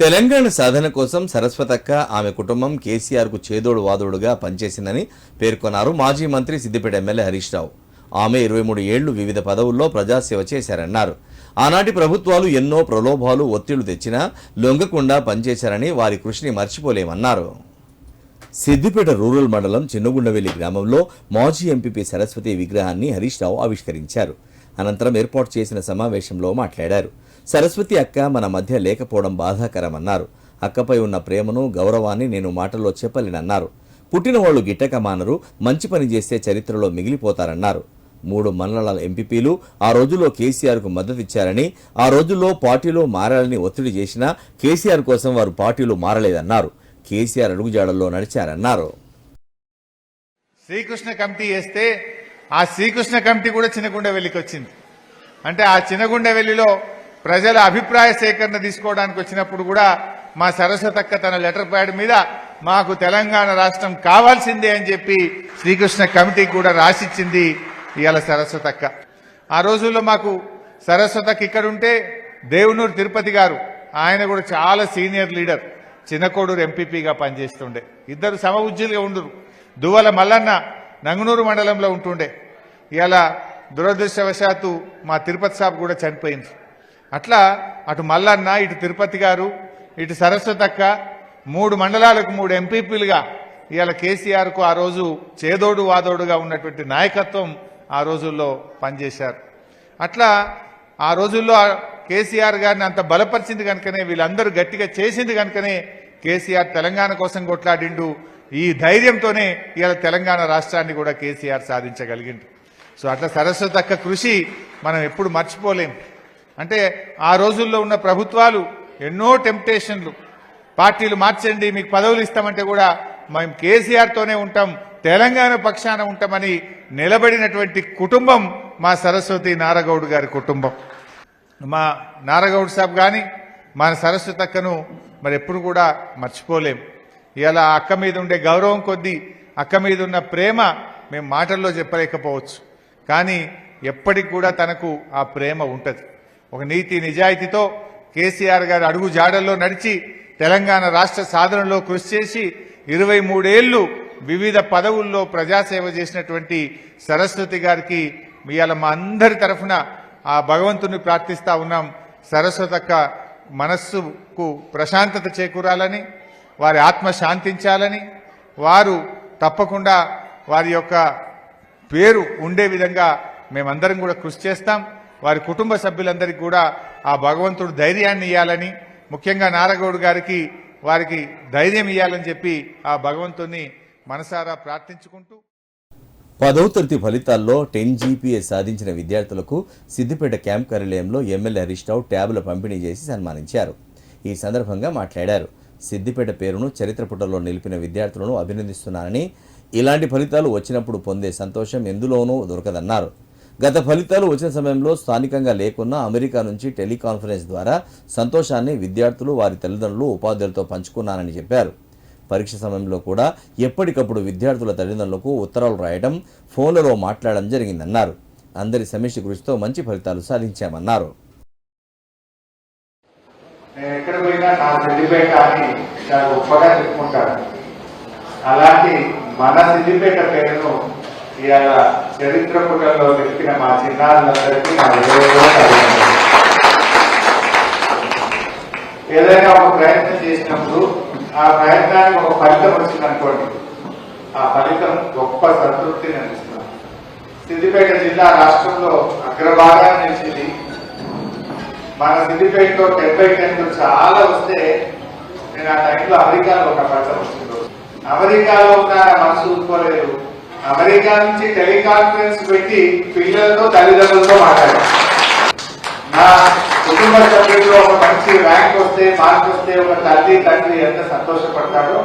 తెలంగాణ సాధన కోసం సరస్వతక్క ఆమె కుటుంబం కేసీఆర్కు చేదోడు వాదోడుగా పనిచేసిందని పేర్కొన్నారు మాజీ మంత్రి సిద్దిపేట ఎమ్మెల్యే హరీష్ రావు. ఆమె ఇరవై మూడు ఏళ్ళు వివిధ పదవుల్లో ప్రజాసేవ చేశారన్నారు. ఆనాటి ప్రభుత్వాలు ఎన్నో ప్రలోభాలు ఒత్తిళ్ళు తెచ్చినా లొంగకుండా పనిచేశారని వారి కృషిని మర్చిపోలేమన్నారు. సిద్దిపేట రూరల్ మండలం చిన్నగుండవెల్లి గ్రామంలో మాజీ ఎంపీపీ సరస్వతి విగ్రహాన్ని హరీష్ రావు ఆవిష్కరించారు. అనంతరం ఏర్పాటు చేసిన సమావేశంలో మాట్లాడారు. సరస్వతి అక్క మన మధ్య లేకపోవడం బాధాకరమన్నారు. అక్కపై ఉన్న ప్రేమను గౌరవాన్ని నేను మాటల్లో చెప్పలేనన్నారు. పుట్టిన వాళ్ళు గిట్టక మానరు మంచి పని చేస్తే చరిత్రలో మిగిలిపోతారన్నారు. మూడు మండలాల ఎంపీపీలు ఆ రోజుల్లో కేసీఆర్కు మద్దతిచ్చారని ఆ రోజుల్లో పార్టీలో మారాలని ఒత్తిడి చేసినా కేసీఆర్ కోసం వారు పార్టీలో మారలేదన్నారు. కేసీఆర్ అడుగుజాడల్లో నడిచారన్నారు. శ్రీకృష్ణ కమిటీ వేస్తే ఆ శ్రీకృష్ణ కమిటీ కూడా చిన్నగుండవెల్లికి వచ్చింది. అంటే ఆ చిన్నగుండవెల్లిలో ప్రజల అభిప్రాయ సేకరణ తీసుకోవడానికి వచ్చినప్పుడు కూడా మా సరస్వతక్క తన లెటర్ ప్యాడ్ మీద మాకు తెలంగాణ రాష్ట్రం కావాల్సిందే అని చెప్పి శ్రీకృష్ణ కమిటీకి కూడా రాసిచ్చింది ఇవాళ సరస్వతక్క. ఆ రోజుల్లో మాకు సరస్వతక్క ఇక్కడ ఉంటే దేవునూరు తిరుపతి గారు ఆయన కూడా చాలా సీనియర్ లీడర్ చిన్నకోడూరు ఎంపీపీగా పనిచేస్తుండే. ఇద్దరు సమ ఉజ్జులుగా ఉండరు. దువ్వల మల్లన్న నంగునూరు మండలంలో ఉంటుండే. ఇలా దురదృష్టవశాత్తు మా తిరుపతి సాబ్ కూడా చనిపోయింది. అట్లా అటు మల్లన్న ఇటు తిరుపతి గారు ఇటు సరస్వతక్క మూడు మండలాలకు మూడు ఎంపీపీలుగా ఇవాళ కేసీఆర్కు ఆ రోజు చేదోడు వాదోడుగా ఉన్నటువంటి నాయకత్వం ఆ రోజుల్లో పనిచేశారు. అట్లా ఆ రోజుల్లో కేసీఆర్ గారిని అంత బలపరిచింది కనుకనే వీళ్ళందరూ గట్టిగా చేసింది కనుకనే కేసీఆర్ తెలంగాణ కోసం కొట్లాడిండు. ఈ ధైర్యంతోనే ఇవాళ తెలంగాణ రాష్ట్రాన్ని కూడా కేసీఆర్ సాధించగలిగిండు. సో అట్లా సరస్వతక్క కృషి మనం ఎప్పుడు మర్చిపోలేం. అంటే ఆ రోజుల్లో ఉన్న ప్రభుత్వాలు ఎన్నో టెంప్టేషన్లు. పార్టీలు మార్చండి మీకు పదవులు ఇస్తామంటే కూడా మేము కేసీఆర్తోనే ఉంటాం తెలంగాణ పక్షాన ఉంటామని నిలబడినటువంటి కుటుంబం మా సరస్వతి నారగౌడ్ గారి కుటుంబం. మా నారగౌడ్ సాబ్ కానీ మన సరస్వతి అక్కను మరి ఎప్పుడు కూడా మర్చిపోలేం. ఇలా అక్క మీద ఉండే గౌరవం కొద్దీ అక్క మీద ఉన్న ప్రేమ మేము మాటల్లో చెప్పలేకపోవచ్చు. కానీ ఎప్పటికి కూడా తనకు ఆ ప్రేమ ఉంటుంది. ఒక నీతి నిజాయితీతో కేసీఆర్ గారి అడుగు జాడల్లో నడిచి తెలంగాణ రాష్ట్ర సాధనలో కృషి చేసి ఇరవై మూడేళ్ళు వివిధ పదవుల్లో ప్రజాసేవ చేసినటువంటి సరస్వతి గారికి ఇవాళ మా అందరి తరఫున ఆ భగవంతుని ప్రార్థిస్తా ఉన్నాం. సరస్వతక్క మనస్సుకు ప్రశాంతత చేకూరాలని వారి ఆత్మ శాంతించాలని వారు తప్పకుండా వారి యొక్క పేరు ఉండే విధంగా మేమందరం కూడా కృషి చేస్తాం. వారి కుటుంబ సభ్యులందరికీ కూడా ఆ భగవంతుడు ధైర్యాన్ని ఇవ్వాలని ముఖ్యంగా నారగౌడ్ గారికి వారికి ధైర్యం ఇవ్వాలని చెప్పి ఆ భగవంతుని మనసారా ప్రార్థించుకుంటూ. పదవ తరగతి ఫలితాల్లో టెన్ జీపీఏ సాధించిన విద్యార్థులకు సిద్దిపేట క్యాంప్ కార్యాలయంలో ఎమ్మెల్యే హరీష్ రావు ట్యాబ్లు పంపిణీ చేసి సన్మానించారు. ఈ సందర్భంగా మాట్లాడారు. సిద్దిపేట పేరును చరిత్రపుటలో నిలిపిన విద్యార్థులను అభినందిస్తున్నానని ఇలాంటి ఫలితాలు వచ్చినప్పుడు పొందే సంతోషం ఎందులోనూ దొరకదన్నారు. గత ఫలితాలు వచ్చిన సమయంలో స్థానికంగా లేకున్నా అమెరికా నుంచి టెలికాన్ఫరెన్స్ ద్వారా సంతోషాన్ని విద్యార్థులు వారి తల్లిదండ్రులు ఉపాధ్యాయులతో పంచుకున్నానని చెప్పారు. పరీక్ష సమయంలో కూడా ఎప్పటికప్పుడు విద్యార్థుల తల్లిదండ్రులకు ఉత్తరాలు రాయడం ఫోన్లలో మాట్లాడడం జరిగిందన్నారు. అందరి సమిష్టి కృషితో మంచి ఫలితాలు సాధించామన్నారు. ఎక్కడ పోయినా నా అని చాలా గొప్పగా అలాంటి మన సిద్ధిపేట పేరును ఇవాళ చరిత్ర పుటల్లో వెతికిన మా చిన్నారులందరికీ నా ఏదైనా ఒక ప్రయత్నం చేసినప్పుడు ఆ ప్రయత్నానికి ఒక ఫలితం వచ్చిందనుకోండి ఆ ఫలితం గొప్ప సంతృప్తిని అందిస్తుంది. సిద్దిపేట జిల్లా రాష్ట్రంలో అగ్రభాగాన్ని నిలిచింది. మన సిద్దిపేటలో డెబ్బై టెన్లు చాలా వస్తే నేను ఆ టైంలో అమెరికాలో ఒక పట్టం వచ్చింది. అమెరికాలో ఉన్న మనసు ఊరుకోలేదు. అమెరికా నుంచి టెలికాన్ఫరెన్స్ పెట్టి పిల్లలతో తల్లిదండ్రులతో మాట్లాడారు. నా కుటుంబ సభ్యుల్లో ఒక మంచి ర్యాంక్ వస్తే మార్క్ వస్తే ఒక తల్లి తండ్రి ఎంత సంతోషపడతాడో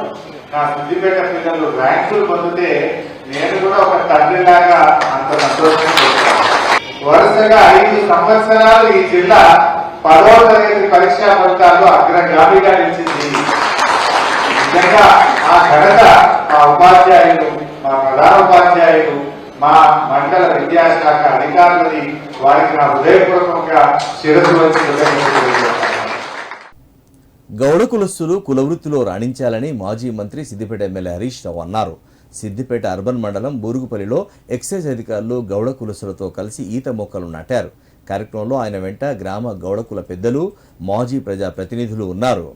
నా సిద్దిపేట పిల్లలు ర్యాంకులు పొందితే నేను కూడా ఒక తండ్రిలాగా అంత సంతోషం వరుసగా ఐదు సంవత్సరాలు ఈ జిల్లా పదవ తరగతి పరీక్షా ఫలితాలు అగ్రగామిగా నిలిచింది. నిజంగా ఆ ఘనత మా ఉపాధ్యాయులు మా ప్రధాన ఉపాధ్యాయులు మా మండల విద్యాశాఖ అధికారులని వారికి నా హృదయపూర్వకంగా శిరస్సు వచ్చి. గౌడ కులస్తులు కులవృత్తిలో రాణించాలని మాజీ మంత్రి సిద్దిపేట ఎమ్మెల్యే హరీష్ రావు అన్నారు. సిద్దిపేట అర్బన్ మండలం బూరుగుపల్లిలో ఎక్సైజ్ అధికారులు గౌడ కులస్తులతో కలిసి ఈత మొక్కలు నాటారు. కార్యక్రమంలో ఆయన వెంట గ్రామ గౌడ కుల పెద్దలు మాజీ ప్రజా ప్రతినిధులు ఉన్నారు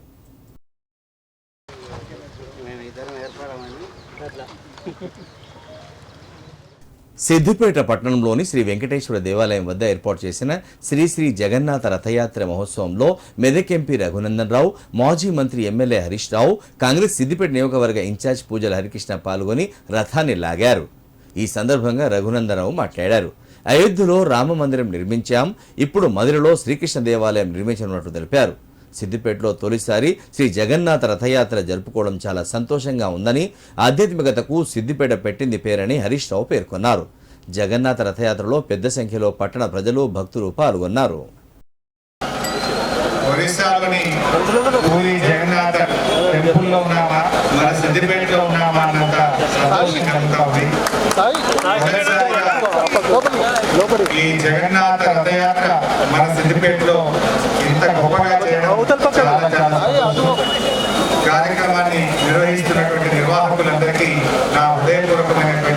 సిద్దిపేట పట్టణంలోని శ్రీ వెంకటేశ్వర దేవాలయం వద్ద ఏర్పాటు చేసిన శ్రీ శ్రీ జగన్నాథ రథయాత్ర మహోత్సవంలో మెదక్ ఎంపీ రఘునందన్ రావు మాజీ మంత్రి ఎమ్మెల్యే హరీష్ రావు కాంగ్రెస్ సిద్దిపేట నియోజకవర్గ ఇన్ఛార్జ్ పూజల హరికృష్ణ పాల్గొని రథాన్ని లాగారు. ఈ సందర్భంగా రఘునందన్ రావు మాట్లాడారు. అయోధ్యలో రామ మందిరం నిర్మించాం ఇప్పుడు మధురలో శ్రీకృష్ణ దేవాలయం నిర్మించనున్నట్లు తెలిపారు. సిద్దిపేటలో తొలిసారి శ్రీ జగన్నాథ రథయాత్ర జరుపుకోవడం చాలా సంతోషంగా ఉందని ఆధ్యాత్మికతకు సిద్దిపేట పెట్టింది పేరని హరీష్ రావు పేర్కొన్నారు. జగన్నాథ రథయాత్రలో పెద్ద సంఖ్యలో పట్టణ ప్రజలు భక్తులు పాల్గొన్నారు. ఒరిస్సాలోని పూరి జగన్నాథ టెంపుల్లో ఉన్నామా? మన సిద్దిపేటలో ఉన్నామా అన్నంత సంతోషం కలుగుతా ఉంది. ఈ జగన్నాథ రథయాత్ర మన సిద్దిపేటలో ఇంత గొప్పగా చేయడం కార్యక్రమాన్ని నిర్వహిస్తున్నటువంటి నిర్వాహకులందరికీ నా హృదయపూర్వకమైనటువంటి